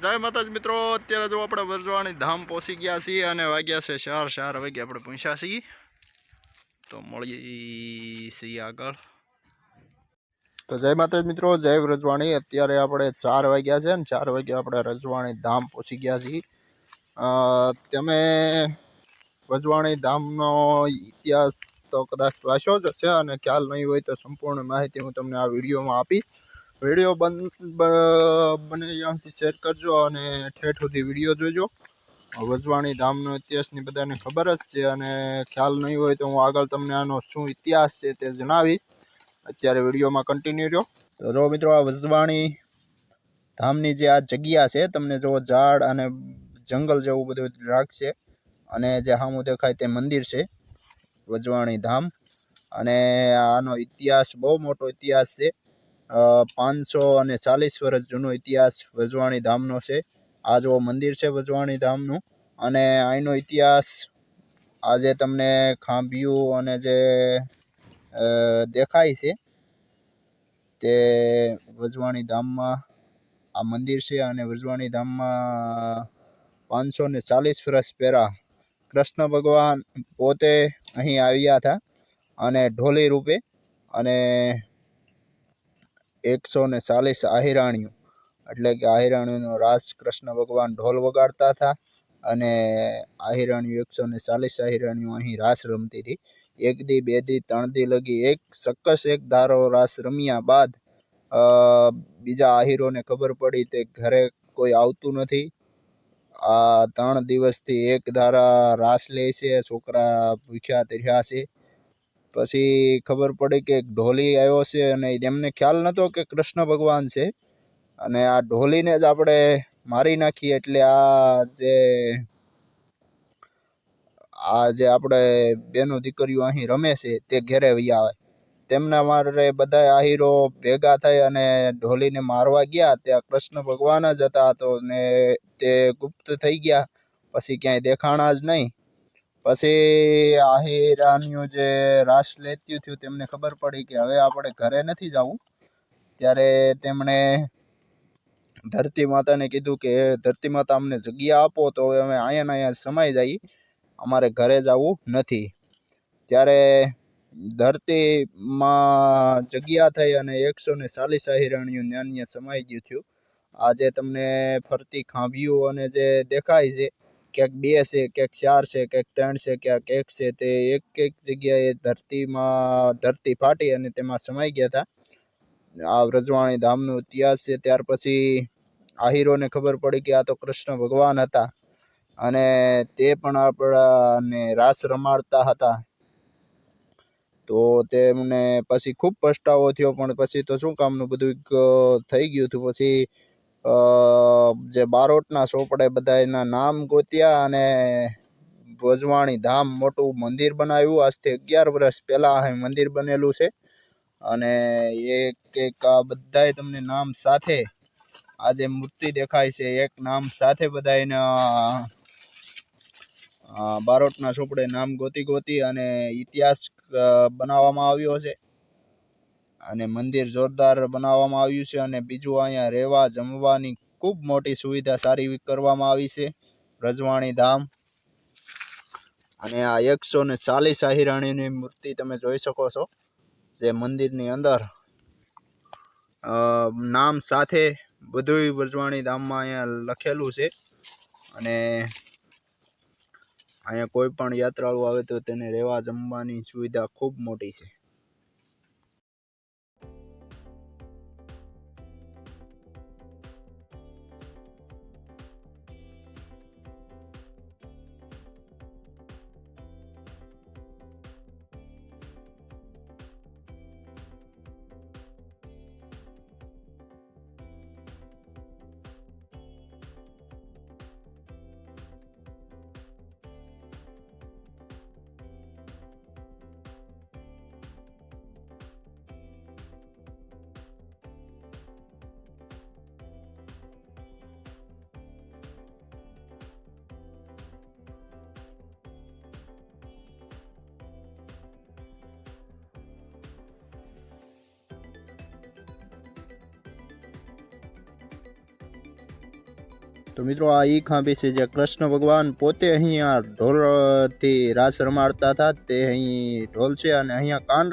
જય માતાજી મિત્રો, અત્યારે જો આપણે વરજવાણી ધામ પહોંચી ગયા છીએ અને વાગ્યા છે ચાર ચાર વાગે આપણે પહોંચ્યા છીએ. તો મળીએ છીએ આગળ. તો જય માતાજી મિત્રો, જય રજવાણી અત્યારે આપણે ચાર વાગ્યા છે ને ચાર વાગે આપણે રજવાણી ધામ પહોંચી ગયા છીએ. તમે રજવાણી ધામનો ઇતિહાસ તો કદાચ વાંચ્યો જ હશે અને ખ્યાલ નહીં હોય તો સંપૂર્ણ માહિતી હું તમને આ વિડીયોમાં આપીશ. વીડિયો બંધ બને ત્યાં શેર કરજો અને ઠેઠ સુધી વીડિયો જોજો. વજવાણી ધામનો ઇતિહાસની બધાને ખબર જ છે અને ખ્યાલ નહીં હોય તો હું આગળ તમને આનો શું ઇતિહાસ છે તે જણાવીશ. અત્યારે વિડીયોમાં કન્ટિન્યુ રહ્યો. તો જો મિત્રો આ વજવાણી ધામની જે આ જગ્યા છે, તમને જો ઝાડ અને જંગલ જેવું બધું રાખશે અને જે સામું દેખાય તે મંદિર છે, વજવાણી ધામ. અને આનો ઇતિહાસ બહુ મોટો ઇતિહાસ છે. પાંચસો અને ચાલીસ વર્ષ જૂનો ઇતિહાસ વજવાણી ધામનો છે. આ જો મંદિર છે વજવાણી ધામનું. અને અહીંનો ઇતિહાસ આજે તમને ખાંભિયું અને જે દેખાય છે તે વજવાણી ધામમાં આ મંદિર છે અને વજવાણી ધામમાં પાંચસો ને ચાલીસ વર્ષ પહેલાં કૃષ્ણ ભગવાન પોતે અહીં આવ્યા હતા અને ઢોલી રૂપે અને એકસો ને ચાલીસ આહિરાણીઓ. એટલે કે આહિરાણીઓનો રાસ કૃષ્ણ ભગવાન ઢોલ વગાડતા હતા અને આહિરાણીઓ એકસો ને ચાલીસ આહિરાણીઓ અહીં રાસ રમતી હતી. એક દી, બે દી, ત્રણ દી લગી એક સક્કસ એક ધારો રાસ રમ્યા બાદ બીજા આહિરોને ખબર પડી તે ઘરે કોઈ આવતું નથી. આ ત્રણ દિવસથી એક ધારા રાસ લે છે, છોકરા ભૂખ્યા તર્યા છે. પછી ખબર પડી કે એક ઢોલી આવ્યો છે અને એમને ખ્યાલ નહોતો કે કૃષ્ણ ભગવાન છે. અને આ ઢોલીને જ આપણે મારી નાખીએ એટલે આ જે આ જે આપણે બેનો દીકરીઓ અહીં રમે છે તે ઘેરે વહી આવે. તેમના મારે બધા આહીરો ભેગા થઈ અને ઢોલીને મારવા ગયા. ત્યાં કૃષ્ણ ભગવાન જ હતા તો ને તે ગુપ્ત થઈ ગયા. પછી ક્યાંય દેખાણા જ નહીં. પછી આહિરાનીઓ જે રાસ લેત્યું થયું તેમને ખબર પડી કે હવે આપણે ઘરે નથી જવું. ત્યારે તેમણે ધરતી માતાને કીધું કે ધરતી માતા અમને જગ્યા આપો તો હવે અમે અહીંયા અહીંયા સમાઈ જઈએ અમારે ઘરે જવું નથી. ત્યારે ધરતીમાં જગ્યા થઈ અને એકસો ને ચાલીસ અહિરણ્યું નાન્ય સમાઈ ગયું થયું આજે તમને ફરતી ખાંભીઓ અને જે દેખાય છે ક્યાંક બે છે, ક્યાંક ચાર છે, ક્યાંક ત્રણ છે, ક્યાંક એક છે. તે એક એક જગ્યાએ ધરતીમાં ધરતી ફાટી અને તેમાં સમાઈ ગયા હતા. આ વ્રજવાણી ધામનો ઇતિહાસ છે. ત્યાર પછી આહિરોને ખબર પડી કે આ તો કૃષ્ણ ભગવાન હતા અને તે પણ આપણાને રાસ રમાડતા હતા. તો તેમને પછી ખૂબ પસ્તાવો થયો, પણ પછી તો શું કામનું બધું થઈ ગયું હતું? પછી જે બારોટના ચોપડે બધા એના નામ ગોત્યા અને ભોજવાણી ધામ મોટું મંદિર બનાવ્યું. આજથી અગિયાર વર્ષ પહેલાં અહીં મંદિર બનેલું છે. અને એક એક આ બધાય તમને નામ સાથે આ જે મૂર્તિ દેખાય છે, એક નામ સાથે બધા એના બારોટના ચોપડે નામ ગોતી ગોતી અને ઇતિહાસ બનાવવામાં આવ્યો છે. અને મંદિર જોરદાર બનાવવામાં આવ્યું છે અને બીજું અહીંયા રહેવા જમવાની ખૂબ મોટી સુવિધા સારી કરવામાં આવી છે. રજવાણી ધામ. અને આ એકસો ને ચાલીસ આહિરાણીની મૂર્તિ તમે જોઈ શકો છો, જે મંદિરની અંદર નામ સાથે બધુંય વરજવાણી ધામમાં અહીંયા લખેલું છે. અને અહીંયા કોઈ પણ યાત્રાળુ આવે તો તેને રહેવા જમવાની સુવિધા ખૂબ મોટી છે. તો મિત્રો, આ એ ખાંભી છે જે કૃષ્ણ ભગવાન પોતે અહીંયા ઢોલથી રાસ રમાડતા હતા. તે અહીં ઢોલ છે અને અહીંયા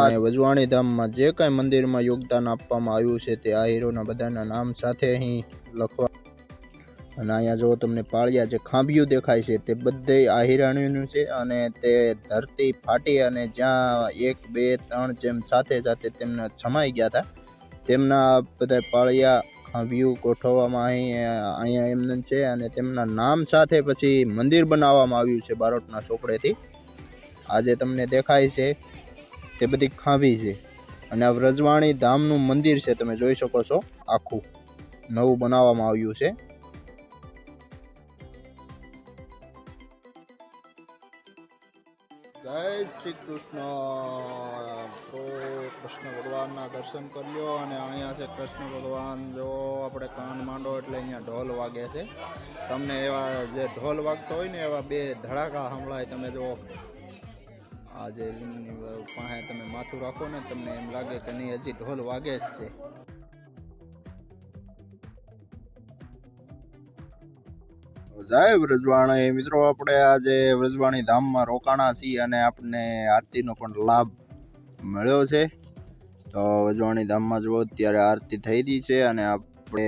અને વજવાણી ધામમાં જે કાંઈ મંદિરમાં યોગદાન આપવામાં આવ્યું છે તે આ હીરોના બધાના નામ સાથે અહીં લખવા અને અહીંયા જો તમને પાળિયા જે ખાંભિયું દેખાય છે તે બધે આ હિરાણીનું છે અને તે ધરતી ફાટી અને જ્યાં એક, બે, ત્રણ જેમ સાથે સાથે તેમને સમાઈ ગયા હતા. તેમના બધા પાળિયા ખાંભિયું ગોઠવવામાં અહીં અહીંયા એમને છે અને તેમના નામ સાથે પછી મંદિર બનાવવામાં આવ્યું છે બારોટના ચોપડેથી. આજે તમને દેખાય છે, તે બધી ખાંભી છે. અને આ વ્રજવાણી ધામનું મંદિર છે, તમે જોઈ શકો છો, આખું નવું બનાવવામાં આવ્યું છે. જય શ્રી કૃષ્ણ. દર્શન કરી લ્યો અને અહીંયા છે કૃષ્ણ ભગવાન. જો આપણે કાન માંડો એટલે અહીંયા ઢોલ વાગે છે. તમને એવા જે ઢોલ વાગતો હોય ને એવા બે ધડાકા સંભળાય. તમે જો આ જે પાસે તમે માથું રાખો ને તમને એમ લાગે કે નહીં, હજી ઢોલ વાગે જ છે. જય વ્રજવાણી. મિત્રો આપણે આજે વ્રજવાણી ધામમાં રોકાણા છીએ અને આપણને આરતીનો પણ લાભ મળ્યો છે. તો વ્રજવાણી ધામમાં જુઓ અત્યારે આરતી થઈ ગઈ છે અને આપણે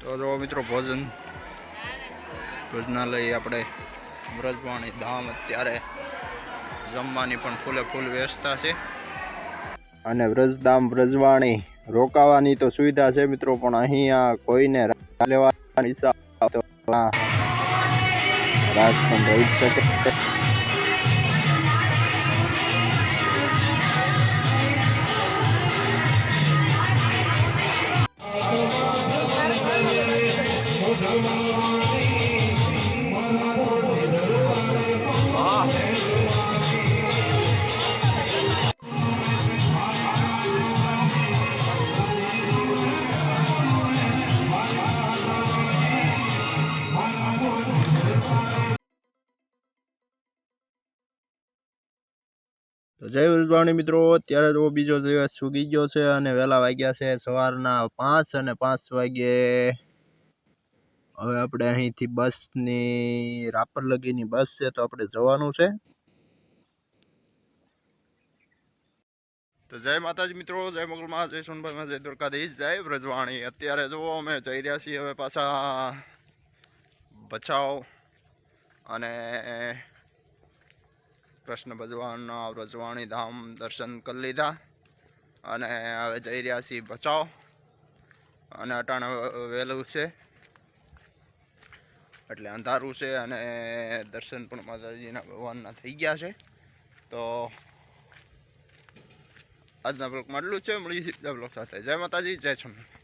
તો જો મિત્રો, ભોજન. ભોજનાલય આપણે વ્રજવાણી ધામ અત્યારે જમવાની પણ ફૂલે ફૂલ વ્યવસ્થા છે. અને વ્રજધામ વ્રજવાણી રોકાવાની તો સુવિધા છે મિત્રો, પણ અહીંયા કોઈને લેવાની રાસ પણ રહી શકે. જય ઉજવાણી મિત્રો, અત્યારે તો બીજો દિવસ સુગી ગયો છે અને વહેલા વાગ્યા છે સવારના પાંચ અને પાંચ વાગ્યે. હવે આપણે અહીંથી બસની, રાપર લગીની બસ છે તો આપણે જવાનું છે. તો જય માતાજી મિત્રો, જય મગલમાં જય સોનભાઈમાં જય દુર્ગાધીશ જય વ્રજવાણી. અત્યારે જુઓ અમે જઈ રહ્યા છીએ હવે પાછા બચાવ અને કૃષ્ણ ભગવાનના વ્રજવાણી ધામ દર્શન કરી લીધા અને હવે જઈ રહ્યા છીએ બચાવ અને અટાણે વહેલું છે. એટલે અંધારું છે અને દર્શન પણ માતાજીના ભગવાનના થઈ ગયા છે. તો આજના બ્લોકમાં એટલું છે. મળી બીજા બ્લોક સાથે. જય માતાજી, જય સોમનાથ